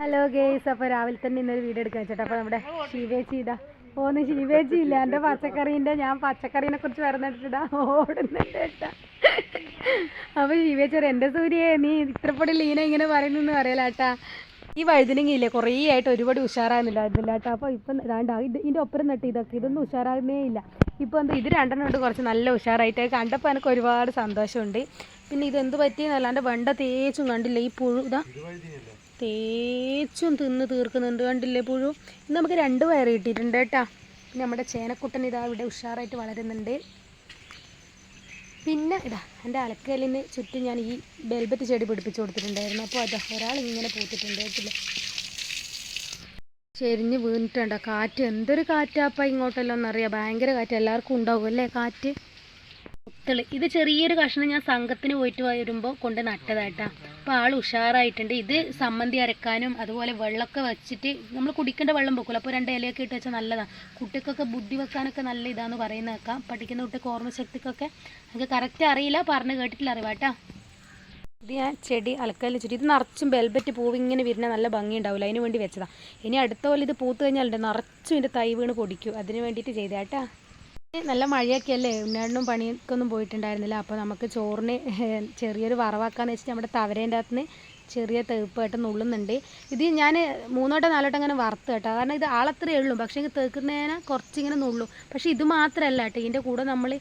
Hello guys അപ്പോൾ രാവിലെ തന്നെ ഇന്നൊരു വീഡിയോ എടുക്കാൻ വെച്ചിട്ട് അപ്പോൾ നമ്മുടെ ശിവേച്ചി ഓന്ന് ശിവേച്ചി ഇല്ല. എന്റെ പച്ചക്കറീന്റെ ഞാൻ പച്ചക്കറീനെ കുറിച്ച് പറഞ്ഞിട്ടിടാ. ഓടുന്നുണ്ട് കേട്ടാ. അപ്പോൾ ശിവേച്ചി എന്റെ എന്റെ സൂര്യയെ നീ ഇത്രപ്പൊടി ലീന ഇങ്ങനെ പറയുന്നെന്ന് പറയല കേട്ടാ. ഈ വഴുതിനെങ്കിൽ ഇല്ലേ കുറേ ആയിട്ട് ഒരുപാട് ഉഷാറാകുന്നില്ല ഇതില്ല കേട്ടോ. അപ്പോൾ ഇപ്പം ഇതാണ്ട് ഇത് ഇതിന്റെ ഒപ്പരം നട്ട് ഇതൊക്കെ. ഇതൊന്നും ഉഷാറാകുന്നേ ഇല്ല. ഇപ്പോൾ എന്താ ഇത് രണ്ടെണ്ണം കൊണ്ട് കുറച്ച് നല്ല ഉഷാറായിട്ട്. കണ്ടപ്പോ കണ്ടപ്പോൾ എനിക്ക് ഒരുപാട് സന്തോഷമുണ്ട്. പിന്നെ ഇതെന്ത് പറ്റിയെന്നല്ലാണ്ട് വെണ്ട തേച്ചും കണ്ടില്ല? ഈ പുഴു ഇതാ. തേച്ചും തിന്ന് തീർക്കുന്നുണ്ട് കണ്ടില്ലേ പുഴു? ഇന്ന് നമുക്ക് രണ്ട് വയറ് കിട്ടിയിട്ടുണ്ട് കേട്ടാ. പിന്നെ നമ്മുടെ ചേനക്കുട്ടൻ ഇതാ ഇവിടെ ഉഷാറായിട്ട് വളരുന്നുണ്ട്. പിന്നെ ഇതാ എന്റെ അലക്കലിന് ചുറ്റും ഞാൻ ഈ ബെൽബറ്റ് ചെടി പിടിപ്പിച്ച് കൊടുത്തിട്ടുണ്ടായിരുന്നു. അപ്പോൾ അതാ ഒരാൾ ഇങ്ങനെ പൂത്തിട്ടുണ്ട് കേട്ടില്ല? ചെരിഞ്ഞ് വീണിട്ടുണ്ടോ. കാറ്റ് എന്തൊരു കാറ്റാപ്പ ഇങ്ങോട്ടെല്ലാം എന്നറിയാം. ഭയങ്കര കാറ്റ്. എല്ലാവർക്കും ഉണ്ടാവും അല്ലേ കാറ്റ്? മുത്തൾ ഇത് ചെറിയൊരു കഷ്ണം ഞാൻ സംഘത്തിന് പോയിട്ട് വരുമ്പോൾ കൊണ്ട് നട്ടതായിട്ടാ. അപ്പോൾ ആൾ ഉഷാറായിട്ടുണ്ട്. ഇത് സമ്മന്തി അരക്കാനും അതുപോലെ വെള്ളമൊക്കെ വെച്ചിട്ട് നമ്മൾ കുടിക്കേണ്ട വെള്ളം വെക്കില്ല അപ്പോൾ രണ്ട് ഇലയൊക്കെ ഇട്ട് വെച്ചാൽ നല്ലതാണ് കുട്ടിക്കൊക്കെ ബുദ്ധി വെക്കാനൊക്കെ നല്ല ഇതാന്ന് പറയുന്നത് കേൾക്കാം പഠിക്കുന്ന കുട്ടിക്ക് ഓർമ്മശക്തിക്കൊക്കെ എനിക്ക് കറക്റ്റ് അറിയില്ല. പറഞ്ഞ് കേട്ടിട്ടില്ല അറിവാട്ടാ. ഇത് ഞാൻ ചെടി അലക്കാൻ വെച്ചിട്ട് ഇത് നിറച്ചും ബെൽബറ്റ് പൂവ് ഇങ്ങനെ വരുന്ന നല്ല ഭംഗി ഉണ്ടാവില്ല അതിന് വേണ്ടി വെച്ചതാണ് ഇനി അടുത്ത പോലെ ഇത് പൂത്ത് കഴിഞ്ഞാലുണ്ട്. നിറച്ചും ഇതിന്റെ തൈ വീണ് പൊടിക്കും. അതിന് വേണ്ടിയിട്ട് ചെയ്തേട്ടാ നല്ല മഴയൊക്കെ അല്ലേ ഉണ്ണാടിനും പണിക്കൊന്നും പോയിട്ടുണ്ടായിരുന്നില്ല. അപ്പോൾ നമുക്ക് ചോറിന് ചെറിയൊരു വറവാക്കാന്ന് വെച്ചിട്ട് നമ്മുടെ തവരേന്റെ അകത്ത് നിന്ന് ചെറിയ തേപ്പായിട്ട് നുള്ളുന്നുണ്ട്. ഇത് ഞാൻ മൂന്നോട്ടോ നാലോട്ടോ അങ്ങനെ വറുത്ത് കേട്ടോ. കാരണം ഇത് ആളത്രേ ഉള്ളൂ. പക്ഷേ തേക്കുന്നതിനെ കുറച്ചിങ്ങനെ നുള്ളും. പക്ഷേ ഇത് മാത്രമല്ല കേട്ടോ. ഇതിന്റെ കൂടെ നമ്മൾ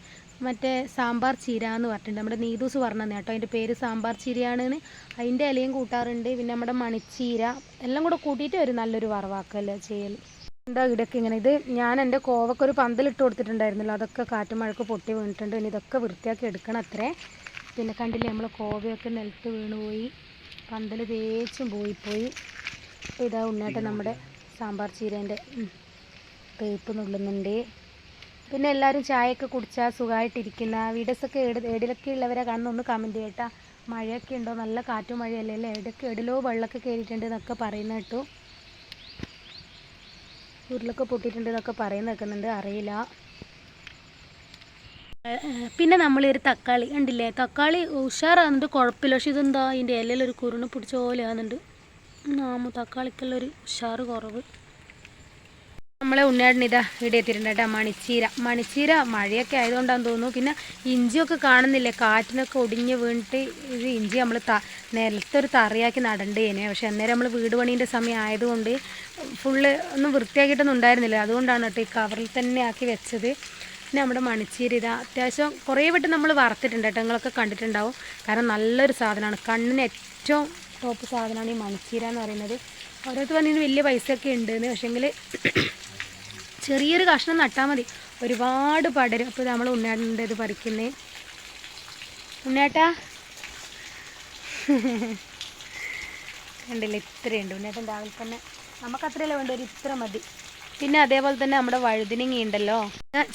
മറ്റേ സാമ്പാർ ചീര എന്ന് പറഞ്ഞിട്ടുണ്ട്. നമ്മുടെ നീതൂസ് പറഞ്ഞതന്നെ കേട്ടോ. അതിന്റെ പേര് സാമ്പാർ ചീരയാണെന്ന്. അതിന്റെ ഇലയും കൂട്ടാറുണ്ട്. പിന്നെ നമ്മുടെ മണിച്ചീര. എല്ലാം കൂടെ കൂട്ടിയിട്ട് ഒരു നല്ലൊരു വറവാക്കല്ലേ ചെയ്യൽ എന്താ ഇടയ്ക്ക് ഇങ്ങനെ? ഇത് ഞാൻ എന്റെ കോവക്ക് ഒരു പന്തലിട്ട് കൊടുത്തിട്ടുണ്ടായിരുന്നല്ലോ. അതൊക്കെ കാറ്റും മഴക്ക് പൊട്ടി വീണിട്ടുണ്ട്. ഇനി ഇതൊക്കെ വൃത്തിയാക്കി എടുക്കണം അത്രേ. പിന്നെ കണ്ടില്ലേ നമ്മൾ കോവയൊക്കെ നിലത്ത് വീണുപോയി. പന്തൽ തേച്ചും പോയിപ്പോയി. പോയി അപ്പോൾ ഇതാ ഉണ്ണേട്ടൻ നമ്മുടെ സാമ്പാർ ചീരേന്റെ തേപ്പ് നുള്ളുന്നുണ്ട്. പിന്നെ എല്ലാവരും ചായയൊക്കെ കുടിച്ചാൽ സുഖമായിട്ടിരിക്കുന്ന വീഡിയോസൊക്കെ ഏട് ഏടിലൊക്കെ ഉള്ളവരെ കാണുന്ന ഒന്ന് കമന്റ് ചെയ്യട്ടാ. മഴയൊക്കെ ഉണ്ടോ? നല്ല കാറ്റും മഴയല്ലേ? അല്ലേ? എവിടെയൊക്കെ എടിലോ വെള്ളമൊക്കെ കയറിയിട്ടുണ്ട് എന്നൊക്കെ പറയുന്ന കേട്ടു. ഉരുളൊക്കെ പൊട്ടിയിട്ടുണ്ട് എന്നൊക്കെ പറയുന്ന കേൾക്കുന്നുണ്ട് അറിയില്ല. പിന്നെ നമ്മൾ ഒരു തക്കാളി കണ്ടില്ലേ? തക്കാളി ഉഷാറാകുന്നുണ്ട് കുഴപ്പമില്ല. പക്ഷെ ഇതെന്താ ഇതിന്റെ ഇലയിലൊരു കുരുണ് പിടിച്ച പോലെ ആകുന്നുണ്ട്. നാമ തക്കാളിക്കെല്ലാം ഒരു ഉഷാറ് കുറവ്. നമ്മളെ ഉണ്ണിയാടിന് ഇതാ ഇവിടെ എത്തിയിട്ടുണ്ട് മണിച്ചീര. മണിച്ചീര മഴയൊക്കെ ആയതുകൊണ്ടാന്ന് തോന്നുന്നു. പിന്നെ ഇഞ്ചിയൊക്കെ കാണുന്നില്ലേ കാറ്റിനൊക്കെ ഒടിഞ്ഞ് വീണിട്ട് ഇത് ഇഞ്ചി നമ്മൾ ത നിലത്തൊരു തറയാക്കി നടണ്ടേനെ പക്ഷെ അന്നേരം നമ്മൾ വീട് പണീന്റെ സമയം ആയതുകൊണ്ട് ഫുള്ള് ഒന്നും വൃത്തിയാക്കിയിട്ടൊന്നും ഉണ്ടായിരുന്നില്ല. അതുകൊണ്ടാണ് കേട്ടോ ഈ കവറിൽ തന്നെ ആക്കി വെച്ചത്. പിന്നെ നമ്മുടെ മണിച്ചീര ഇതാ അത്യാവശ്യം കുറേ വട്ടം നമ്മൾ വറുത്തിട്ടുണ്ട് കേട്ടോ. നിങ്ങളൊക്കെ കണ്ടിട്ടുണ്ടാവും. കാരണം നല്ലൊരു സാധനമാണ്. കണ്ണിന് ഏറ്റവും ടോപ്പ് സാധനമാണ് ഈ മണിച്ചീര എന്ന് പറയുന്നത്. ഓരോരുത്തർ പറഞ്ഞു വലിയ പൈസയൊക്കെ ഉണ്ട് എന്ന് പക്ഷേങ്കിൽ ചെറിയൊരു കഷ്ണം നട്ടാൽ മതി. ഒരുപാട് പടരും. അപ്പോൾ നമ്മൾ ഉണ്ണേട്ടന്റെ ഇത് പറിക്കുന്നേ. ഉണ്ണേട്ടാ കണ്ടില്ല ഇത്രയുണ്ട്. ഉണ്ണേട്ടൻ രാവിലെ തന്നെ നമുക്ക് അത്രയല്ല വേണ്ട ഒരു ഇത്ര മതി. പിന്നെ അതേപോലെ തന്നെ നമ്മുടെ വഴുതിനങ്ങ ഉണ്ടല്ലോ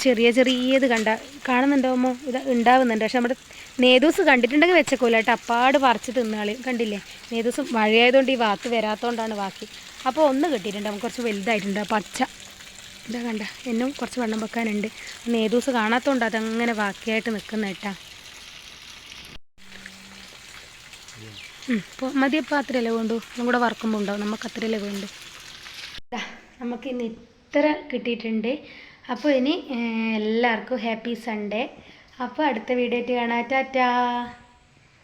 ചെറിയ ചെറിയത് കണ്ട കാണുന്നുണ്ടോ അമ്മോ? ഇത് ഉണ്ടാവുന്നുണ്ട്. പക്ഷെ നമ്മുടെ നേതൂസ് കണ്ടിട്ടുണ്ടെങ്കിൽ വെച്ചേക്കൂല കേട്ടോ. അപ്പാട് പറിച്ച് തിന്നാളി കണ്ടില്ലേ? നേതൂസ് മഴയായതുകൊണ്ട് ഈ വാത്ത് വരാത്തതുകൊണ്ടാണ് ബാക്കി അപ്പോൾ ഒന്ന് കിട്ടിയിട്ടുണ്ട്. നമുക്ക് കുറച്ച് വലുതായിട്ടുണ്ട്. പച്ച. ഇതാ കണ്ട എന്നും കുറച്ച് വെള്ളം വെക്കാനുണ്ട്. നേതൂസ് കാണാത്തതുകൊണ്ട് അതങ്ങനെ ബാക്കിയായിട്ട് നിൽക്കുന്ന കേട്ടാ. ഇപ്പോൾ മതിയപ്പോൾ അത്രയല്ലേ വേണ്ടു ഒന്നും കൂടെ വറക്കുമ്പോൾ ഉണ്ടാവും. നമുക്ക് അത്രയല്ലേ വേണ്ടു? നമുക്ക് ഇന്ന് ഇത്ര കിട്ടിയിട്ടുണ്ട്. അപ്പോൾ ഇനി എല്ലാവർക്കും ഹാപ്പി സൺഡേ. അപ്പോൾ അടുത്ത വീഡിയോ ആയിട്ട് കാണാം. ടാറ്റാ.